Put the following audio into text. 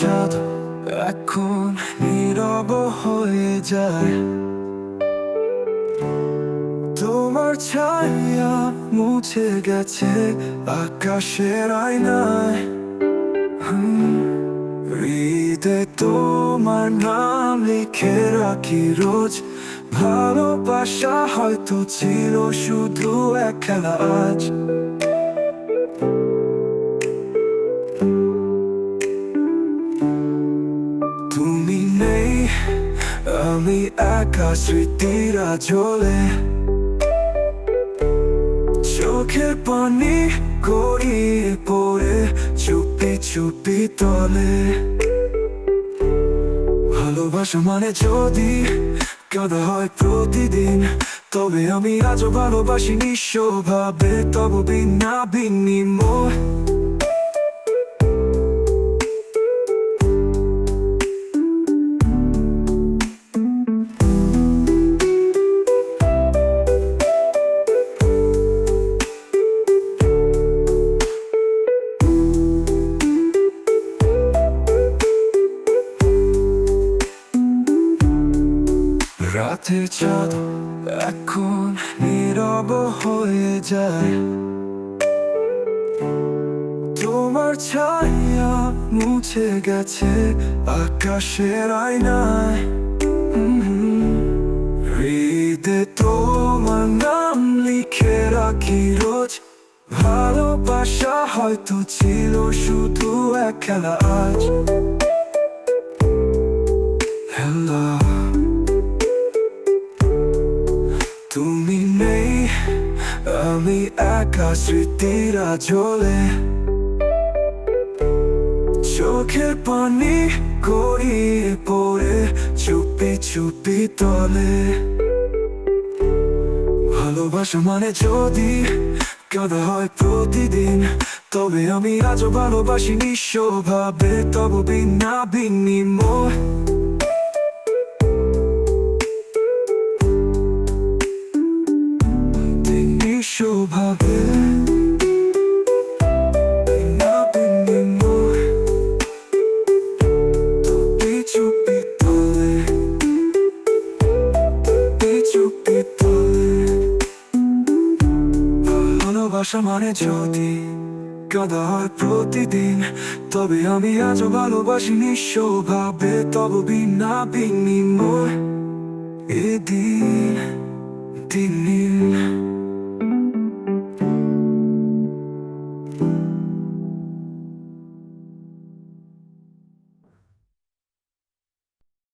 চাঁদ এখন নীরব হয়ে যায়। তোমার ছায়া মুছে গেছে আকাশের আয়নায়। তোমার নাম লিখে রাখি রোজ। ভালোবাসা হয়তো ছিল শুধু এক খেলা আজ। আমি একা স্মৃতিরা জ্বলে চোখের পানি গড়িয়ে পড়ে চুপি চুপি তলে। ভালোবাসা মানে যদি কাদা হয় প্রতিদিন, তবে আমি আজও ভালোবাসি নিঃস্বভাবে, তব বিনা বিনিময়। রাতের চাঁদ এখন নীরব হয়ে যায়। তোমার ছায়া মুছে গেছে আকাশের আয়নায়। হৃদয়ে তোমার নাম লিখে রাখি রোজ। ভালোবাসা হয়তো ছিল শুধু এক খেলা আজ। তুমি নেই, আমি একা স্মৃতিরা জ্বলে চোখের পানি গড়িয়ে পড়ে চুপি চুপি তলে। ভালোবাসা মানে যদি কাদা হয় প্রতিদিন, তবে আমি আজও ভালোবাসি নিঃস্বভাবে, তব বিনা বিনিময়। তলে। ভালোবাসা মানে যদি কাদা হয় প্রতিদিন, তবে আমি আজও ভালোবাসি নিঃস্বভাবে তব বিনা বিনিময় এদিন দিন